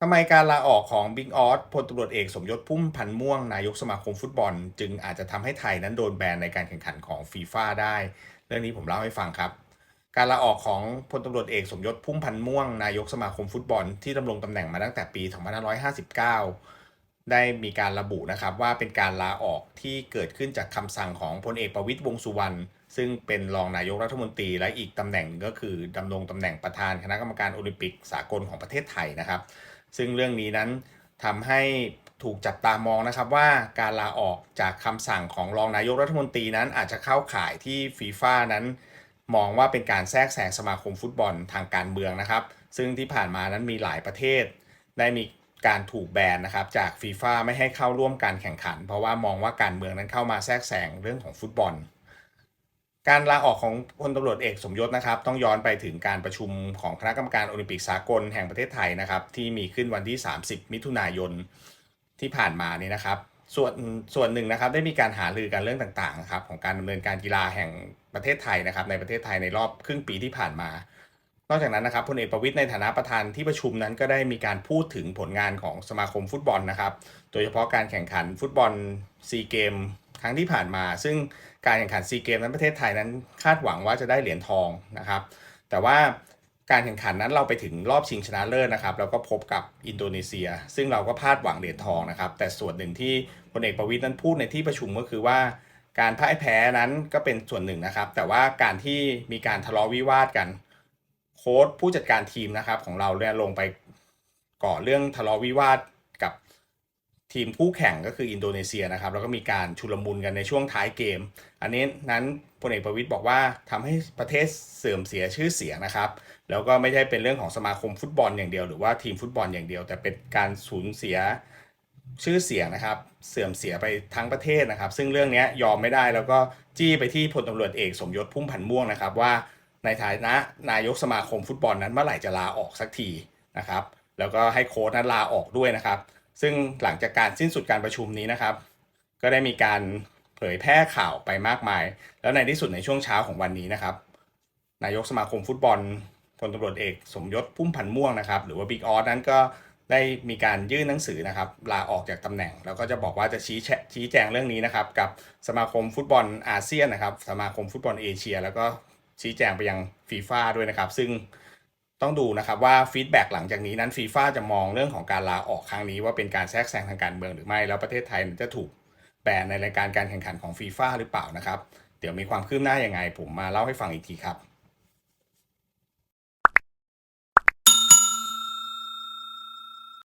ทำไมการลาออกของบิ๊กออสพลตำรวจเอกสมยศพุ่มพันม่วง นายกสมาคมฟุตบอล จึงอาจจะทำให้ไทยนั้นโดนแบนในการแข่งขันของฟีฟ่าได้ เรื่องนี้ผมเล่าให้ฟังครับ การลาออกของพลตำรวจเอกสมยศพุ่มพันม่วง นายกสมาคมฟุตบอลที่ดำรงตำแหน่งมาตั้งแต่ปี 2559 ได้มีการระบุนะครับว่าเป็นการลาออกที่เกิดขึ้นจากคำสั่งของพลเอกประวิตยวงสุวรรณซึ่งเป็นรองนายกรัฐมนตรีและอีกตำแหน่งก็คือดำรงตำแหน่งประธานคณะกรรมการโอลิมปิกสากลของประเทศไทยนะครับ ซึ่งเรื่องนี้นั้นทำให้ถูกจับตามองนะครับว่าการลาออกจากคำสั่งของรองนายกรัฐมนตรีนั้นอาจจะเข้าข่ายที่ฟีฟ่านั้น มองว่าเป็นการแทรกแซงสมาคมฟุตบอลทางการเมืองนะครับ ซึ่งที่ผ่านมานั้นมีหลายประเทศ ได้มีการถูกแบนนะครับจากฟีฟ่าไม่ให้เข้าร่วมการแข่งขัน เพราะว่ามองว่าการเมืองนั้นเข้ามาแทรกแซงเรื่องของฟุตบอล การลาออกของพลตำรวจเอกสมยศนะครับ ต้องย้อนไปถึงการประชุมของคณะกรรมการโอลิมปิกสากลแห่งประเทศไทยนะครับ ที่มีขึ้นวันที่ 30 มิถุนายนที่ผ่านมานี่นะครับ ส่วนส่วนหนึ่งนะครับได้มีการหารือกันเรื่องต่างๆนะครับของการดำเนินการกีฬาแห่งประเทศไทยนะครับ ในประเทศไทยในรอบครึ่งปีที่ผ่านมา นอกจากนั้นนะครับพลเอกประวิตยในฐานะประธานที่ประชุมนั้นก็ได้มีการพูดถึงผลงานของสมาคมฟุตบอลนะครับ โดยเฉพาะการแข่งขันฟุตบอลซีเกม รั้งที่ผ่านมา ซึ่งการแข่งขันซีเกมนั้นประเทศไทยนั้นคาดหวังว่าจะได้เหรียญทองนะครับ แต่ว่าการแข่งขันนั้นเราไปถึงรอบชิงชนะเลิศนะครับแล้วก็พบกับอินโดนีเซีย ซึ่งเราก็พลาดหวังเหรียญทองนะครับ แต่ส่วนหนึ่งที่พลเอกประวิตยนั้นพูดในที่ประชุมก็คือว่าการพ่ายแพ้นั้นก็เป็นส่วนหนึ่งนะครับ แต่ว่าการที่มีการทะเลาะวิวาทกันโค้ชผู้จัดการทีมนะครับของเราเนี่ยลงไปก่อเรื่องทะเลาะวิวาทกับ ทีมคู่แข่งก็คืออินโดนีเซียนะครับแล้วก็มีการชุลมุนกันในช่วงท้ายเกม อันนี้นั้นพลเอกประวิตยบอกว่าทำให้ประเทศเสื่อมเสียชื่อเสียงนะครับ แล้วก็ไม่ใช่เป็นเรื่องของสมาคมฟุตบอลอย่างเดียว หรือว่าทีมฟุตบอลอย่างเดียว แต่เป็นการสูญเสียชื่อเสียงนะครับ เสื่อมเสียไปทั้งประเทศนะครับ ซึ่งเรื่องนี้ยอมไม่ได้แล้วก็จี้ไปที่พลตำรวจเอกสมยศพุ่มพันธ์ม่วงนะครับว่าในฐานะนายกสมาคมฟุตบอลนั้นเมื่อไหร่จะลาออกสักทีนะครับ แล้วก็ให้โค้ชนั้นลาออกด้วยนะครับ ซึ่งหลังจากการสิ้นสุดการประชุมนี้นะครับ ก็ได้มีการเผยแพร่ข่าวไปมากมาย แล้วในที่สุดในช่วงเช้าของวันนี้นะครับ นายกสมาคมฟุตบอลพลตำรวจเอกสมยศพุ่มพันธ์ม่วงนะครับ หรือว่าบิ๊กออสนั้นก็ได้มีการยื่นหนังสือนะครับลาออกจากตำแหน่ง แล้วก็จะบอกว่าจะชี้ชี้แจงเรื่องนี้นะครับกับสมาคมฟุตบอลอาเซียนนะครับ สมาคมฟุตบอลเอเชีย แล้วก็ชี้แจงไปยังฟีฟ่าด้วยนะครับ ซึ่ง ต้องดูนะครับว่าฟีดแบ็กหลังจากนี้นั้นฟีฟ่าจะมองเรื่องของการลาออกครั้งนี้ว่าเป็นการแทรกแซงทางการเมืองหรือไม่ แล้วประเทศไทยจะถูกแบนในรายการการแข่งขันของฟีฟ่าหรือเปล่านะครับ เดี๋ยวมีความคืบหน้ายังไงผมมาเล่าให้ฟังอีกทีครับ